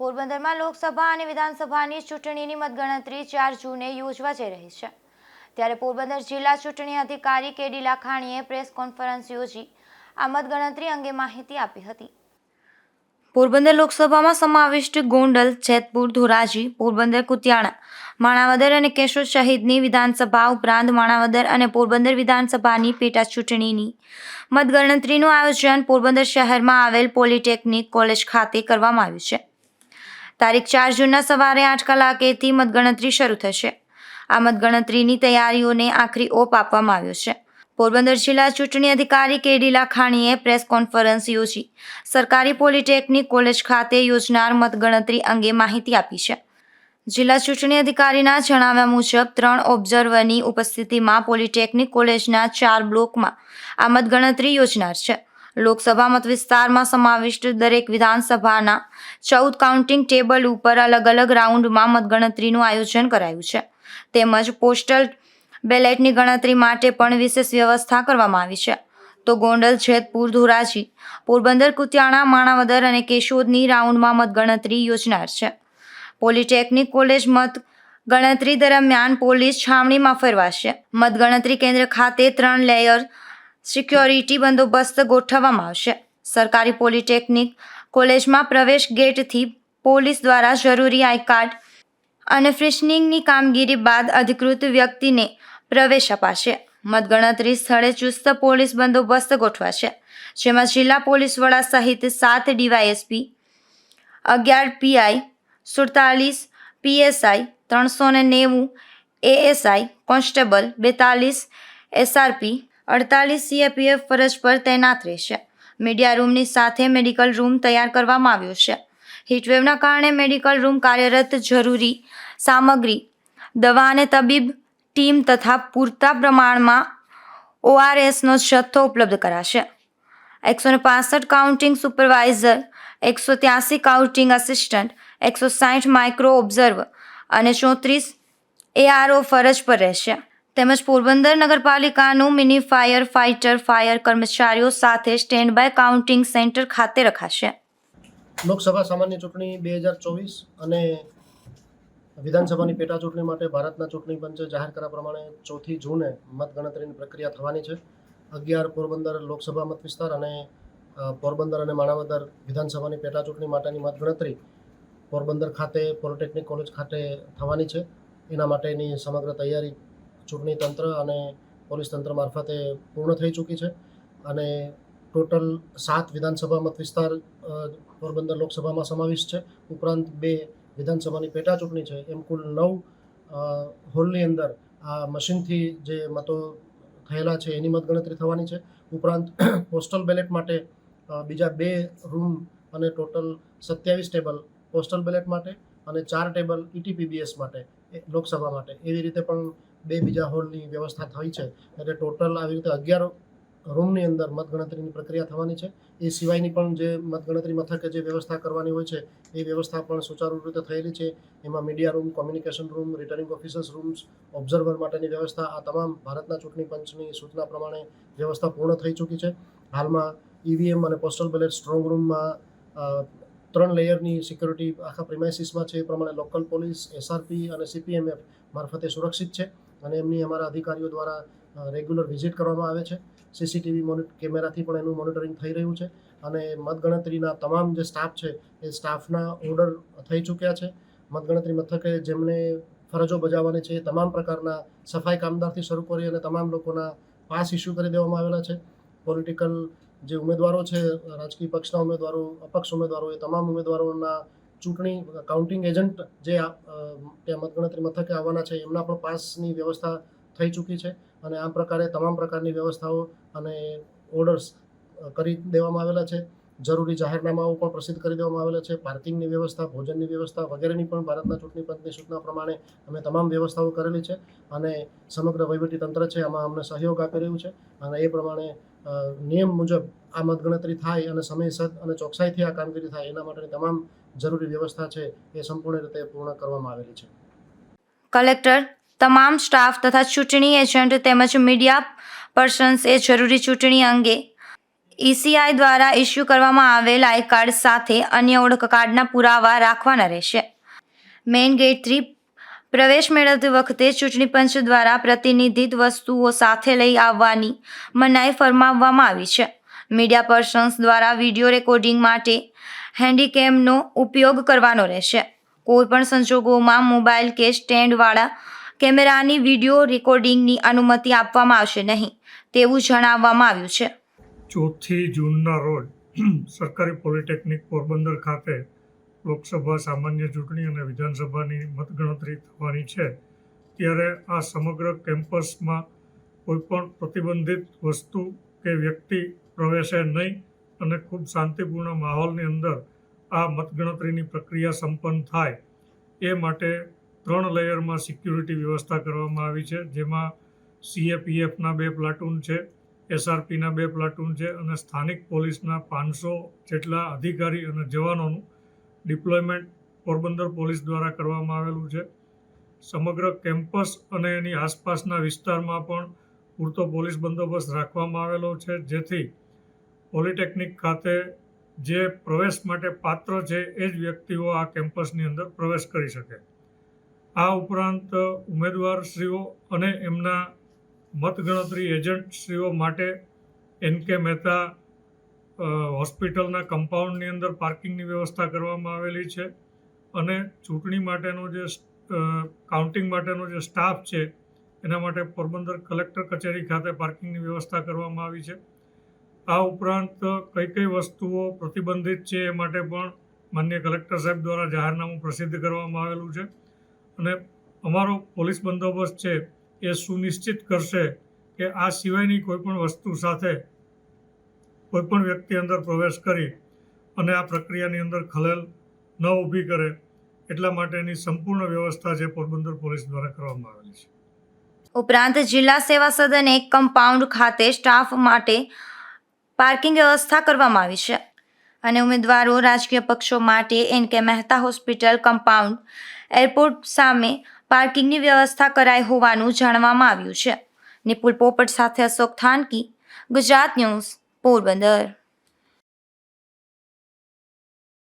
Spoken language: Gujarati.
પોરબંદરમાં લોકસભા અને વિધાનસભાની ચૂંટણીની મતગણતરી ચાર જૂને યોજવા જઈ રહી છે. ત્યારે પોરબંદર જિલ્લા ચૂંટણી અધિકારી કેડી લાખાણીએ પ્રેસ કોન્ફરન્સ યોજી આ મતગણતરી અંગે માહિતી આપી હતી. પોરબંદર લોકસભામાં સમાવિષ્ટ ગોંડલ, જેતપુર, ધોરાજી, પોરબંદર, કુતિયાણા, માણાવદર અને કેશોદ શહીદની વિધાનસભા ઉપરાંત માણાવદર અને પોરબંદર વિધાનસભાની પેટા ચૂંટણીની મતગણતરીનું આયોજન પોરબંદર શહેરમાં આવેલ પોલિટેકનિક કોલેજ ખાતે કરવામાં આવ્યું છે. તારીખ ચાર જૂનના સવારે આઠ કલાકેથી મતગણતરી શરૂ થશે. આ મતગણતરીની તૈયારીઓને આખરી ઓપ આપવામાં આવ્યો છે. પોરબંદર જિલ્લા ચૂંટણી અધિકારી કેડી લાખાણીએ પ્રેસ કોન્ફરન્સ યોજી સરકારી પોલિટેકનિક કોલેજ ખાતે યોજનાર મતગણતરી અંગે માહિતી આપી છે. જિલ્લા ચૂંટણી અધિકારીના જણાવ્યા મુજબ, ત્રણ ઓબ્ઝર્વરની ઉપસ્થિતિમાં પોલિટેકનિક કોલેજના ચાર બ્લોકમાં આ મતગણતરી યોજનાર છે. લોકસભા મત વિસ્તારમાં સમાવિષ્ટ દરેક વિધાનસભાના ચૌદ કાઉન્ટિંગ ટેબલ ઉપર અલગ અલગ રાઉન્ડમાં મતગણતરીનું આયોજન કરાયું છે. તેમજ પોસ્ટલ બેલેટની ગણતરી માટે પણ વિશેષ વ્યવસ્થા કરવામાં આવી છે. તો ગોંડલ, જેતપુર, ધોરાજી, પોરબંદર, કુતિયાણા, માણાવદર અને કેશોદની રાઉન્ડમાં મતગણતરી યોજનાર છે. પોલિટેકનિક કોલેજ મત ગણતરી દરમિયાન પોલીસ છાવણીમાં ફેરવાશે. મતગણતરી કેન્દ્ર ખાતે ત્રણ લેયર સિક્યોરિટી બંદોબસ્ત ગોઠવવામાં આવશે. સરકારી પોલિટેકનિક કોલેજમાં પ્રવેશ ગેટથી પોલીસ દ્વારા જરૂરી આઈ કાર્ડ અને ફ્રિશનિંગની કામગીરી બાદ અધિકૃત વ્યક્તિને પ્રવેશ અપાશે. મતગણતરી સ્થળે ચુસ્ત પોલીસ બંદોબસ્ત ગોઠવાશે, જેમાં જિલ્લા પોલીસ વડા સહિત સાત ડીવાયએસપી, અગિયાર પીઆઈ, સુડતાલીસ પીએસઆઈ, ત્રણસો ને નેવું એએસઆઈ, કોન્સ્ટેબલ, બેતાલીસ એસઆરપી અડતાલીસ સીએપીએફ ફરજ પર તૈનાત રહેશે. મીડિયા રૂમની સાથે મેડિકલ રૂમ તૈયાર કરવામાં આવ્યો છે. હીટવેવના કારણે મેડિકલ રૂમ કાર્યરત જરૂરી સામગ્રી, દવા અને તબીબ ટીમ તથા પૂરતા પ્રમાણમાં ઓઆરએસનો જથ્થો ઉપલબ્ધ કરાશે. એકસો ને પાસઠ કાઉન્ટિંગ સુપરવાઇઝર, એકસો ત્યાસી કાઉન્ટિંગ આસિસ્ટન્ટ એકસો સાઠ માઇક્રો ઓબ્ઝર્વ અને ચોત્રીસ એઆરઓ ફરજ પર રહેશે. તેમજ પોરબંદર નગરપાલિકાનું મિની ફાયર ફાઇટર ફાયર કર્મચારીઓ સાથે સ્ટેન્ડ બાય કાઉન્ટિંગ સેન્ટર ખાતે રખાશે. લોકસભા સામાન્ય ચૂંટણી બે હજાર ચોવીસ અને વિધાનસભાની પેટા ચૂંટણી માટે ભારતના ચૂંટણી પંચે જાહેર કર્યા પ્રમાણે ચોથી જૂને મતગણતરીની પ્રક્રિયા થવાની છે. અગિયાર પોરબંદર લોકસભા મત વિસ્તાર અને પોરબંદર અને માણાવદર વિધાનસભાની પેટા ચૂંટણી માટેની મતગણતરી પોરબંદર ખાતે પોલિટેકનિક કોલેજ ખાતે થવાની છે. એના માટેની સમગ્ર તૈયારી ચૂંટણી તંત્ર અને પોલીસ તંત્ર મારફતે પૂર્ણ થઈ ચૂકી છે. અને ટોટલ સાત વિધાનસભા મત વિસ્તાર પોરબંદર લોકસભામાં સમાવિષ્ટ છે. ઉપરાંત બે વિધાનસભાની પેટા ચૂંટણી છે. એમ કુલ નવ હોલની અંદર આ મશીનથી જે મતો થયેલા છે એની મતગણતરી થવાની છે. ઉપરાંત પોસ્ટલ બેલેટ માટે બીજા બે રૂમ અને ટોટલ સત્યાવીસ ટેબલ પોસ્ટલ બેલેટ માટે અને ચાર ટેબલ ઇટીપીબીએસ માટે લોકસભા માટે. એવી રીતે પણ બે બીજા હોલની વ્યવસ્થા થઈ છે એટલે ટોટલ આવી રીતે અગિયાર રૂમની અંદર મતગણતરીની પ્રક્રિયા થવાની છે. એ સિવાયની પણ જે મતગણતરી મથકે જે વ્યવસ્થા કરવાની હોય છે, એ વ્યવસ્થા પણ સુચારુ રીતે થયેલી છે. એમાં media room communication room returning officers rooms observer માટેની વ્યવસ્થા, આ તમામ ભારતના ચૂંટણી પંચની સૂચના પ્રમાણે વ્યવસ્થા પૂર્ણ થઈ ચૂકી છે. હાલમાં ઈવીએમ અને પોસ્ટલ બેલેટ સ્ટ્રોંગ રૂમમાં ત્રણ લેયરની સિક્યોરિટી આખા પ્રિમાઇસીસમાં છે. એ પ્રમાણે લોકલ પોલીસ એસઆરપી અને સીપીએમએફ મારફતે સુરક્ષિત છે. અને એમની અમારા અધિકારીઓ દ્વારા રેગ્યુલર વિઝિટ કરવામાં આવે છે. સીસીટીવી મોનિટ, કેમેરાથી પણ એનું મોનિટરિંગ થઈ રહ્યું છે. અને મતગણતરીના તમામ જે સ્ટાફ છે, એ સ્ટાફના ઓર્ડર થઈ ચૂક્યા છે. મતગણતરી મથકે જેમણે ફરજો બજાવવાની છે, એ તમામ પ્રકારના સફાઈ કામદારથી શરૂ કરી અને તમામ લોકોના પાસ ઇસ્યુ કરી દેવામાં આવેલા છે. પોલિટિકલ જે ઉમેદવારો છે, રાજકીય પક્ષના ઉમેદવારો, અપક્ષ ઉમેદવારો, એ તમામ ઉમેદવારોના ચૂંટણી કાઉન્ટિંગ એજન્ટ જે ત્યાં મતગણતરી મથકે આવવાના છે, એમના પણ પાસની વ્યવસ્થા થઈ ચૂકી છે અને આ પ્રકારે તમામ પ્રકારની વ્યવસ્થાઓ અને ઓર્ડર્સ કરી દેવામાં આવેલા છે. જરૂરી જાહેરનામાઓ પણ પ્રસિદ્ધ કરી દેવામાં આવેલા છે. પાર્કિંગની વ્યવસ્થા, ભોજનની વ્યવસ્થા વગેરેની પણ ભારતના ચૂંટણી પંચની સૂચના પ્રમાણે અમે તમામ વ્યવસ્થાઓ કરેલી છે અને સમગ્ર વહીવટી તંત્ર છે આમાં અમને સહયોગ આપી રહ્યું છે અને એ પ્રમાણે નિયમ મુજબ આ મતગણતરી થાય અને સમયસર અને ચોકસાઈથી આ કામગીરી થાય એના માટેની તમામ જરૂરી વ્યવસ્થા છે એ સંપૂર્ણ રીતે પૂર્ણ કરવામાં આવેલી છે. કલેક્ટર, તમામ સ્ટાફ તથા ચૂંટણી એજન્ટ તેમજ મીડિયા પર્સન્સ એ જરૂરી ચૂંટણી અંગે ઈસીઆઈ દ્વારા ઇસ્યુ કરવામાં આવેલ આઈ કાર્ડ સાથે અન્ય ઓળખ કાર્ડના પુરાવા રાખવાના રહેશે. મેઇન ગેટથી પ્રવેશ મેળવતી વખતે ચૂંટણી પંચ દ્વારા પ્રતિનિધિત વસ્તુઓ સાથે લઈ આવવાની મનાઈ ફરમાવવામાં આવી છે. મીડિયા પર્સન્સ દ્વારા વીડિયો રેકોર્ડિંગ માટે હેન્ડીકેમનો ઉપયોગ કરવાનો રહેશે. કોઈપણ સંજોગોમાં મોબાઈલ કે સ્ટેન્ડવાળા કેમેરાની વીડિયો રેકોર્ડિંગની અનુમતિ આપવામાં આવશે નહીં, તેવું જણાવવામાં આવ્યું છે. ચોથી જૂનના રોજ સરકારી પોલિટેકનિક પોરબંદર ખાતે લોકસભા સામાન્ય ચૂંટણી અને વિધાનસભાની મતગણતરી થવાની છે. ત્યારે આ સમગ્ર કેમ્પસમાં કોઈપણ પ્રતિબંધિત વસ્તુ કે વ્યક્તિ પ્રવેશે નહીં અને ખૂબ શાંતિપૂર્ણ માહોલની અંદર આ મતગણતરીની પ્રક્રિયા સંપન્ન થાય એ માટે ત્રણ લેયરમાં સિક્યુરિટી વ્યવસ્થા કરવામાં આવી છે, જેમાં સીએપીએફના બે પ્લાટૂન છે એસઆરપીના બે પ્લાટૂન છે અને સ્થાનિક પોલીસના પાંચસો જેટલા અધિકારી અને જવાનોનું ડિપ્લોયમેન્ટ પોરબંદર પોલીસ દ્વારા કરવામાં આવેલું છે. સમગ્ર કેમ્પસ અને એની આસપાસના વિસ્તારમાં પણ પૂરતો પોલીસ બંદોબસ્ત રાખવામાં આવેલો છે, જેથી પોલિટેકનિક ખાતે જે પ્રવેશ માટે પાત્ર છે એ જ વ્યક્તિઓ આ કેમ્પસની અંદર પ્રવેશ કરી શકે. આ ઉપરાંત ઉમેદવારશ્રીઓ અને એમના મતગણતરી એજન્ટશ્રીઓ માટે એન કે મહેતા હોસ્પિટલના કમ્પાઉન્ડની અંદર પાર્કિંગની વ્યવસ્થા કરવામાં આવેલી છે અને ચૂંટણી માટેનો જે કાઉન્ટિંગ માટેનો જે સ્ટાફ છે એના માટે પોરબંદર કલેક્ટર કચેરી ખાતે પાર્કિંગની વ્યવસ્થા કરવામાં આવી છે. આ ઉપરાંત કઈ કઈ વસ્તુઓ પ્રતિબંધિત છે એ માટે પણ માન્ય કલેક્ટર સાહેબ દ્વારા જાહેરનામું પ્રસિદ્ધ કરવામાં આવેલું છે. અને અમારો પોલીસ બંદોબસ્ત છે એ સુનિશ્ચિત કરશે કે આ સિવાયની કોઈપણ વસ્તુ સાથે કોઈપણ વ્યક્તિ અંદર પ્રવેશ કરી અને આ પ્રક્રિયાની અંદર ખલેલ ન ઊભી કરે એટલા માટેની સંપૂર્ણ વ્યવસ્થા છે પોરબંદર પોલીસ દ્વારા કરવામાં આવેલી છે. ઉપરાંત જિલ્લા સેવા સદન એક કમ્પાઉન્ડ ખાતે સ્ટાફ માટે પાર્કિંગ વ્યવસ્થા કરવામાં આવી છે. અને ઉમેદવારો રાજકીય પક્ષો માટે એન કે મહેતા હોસ્પિટલ કમ્પાઉન્ડ એરપોર્ટ સામે પાર્કિંગની વ્યવસ્થા કરાઈ હોવાનું જાણવામાં આવ્યું છે. નિપુલ પોપટ સાથે અશોક થાનકી, ગુજરાત ન્યૂઝ પોરબંદર.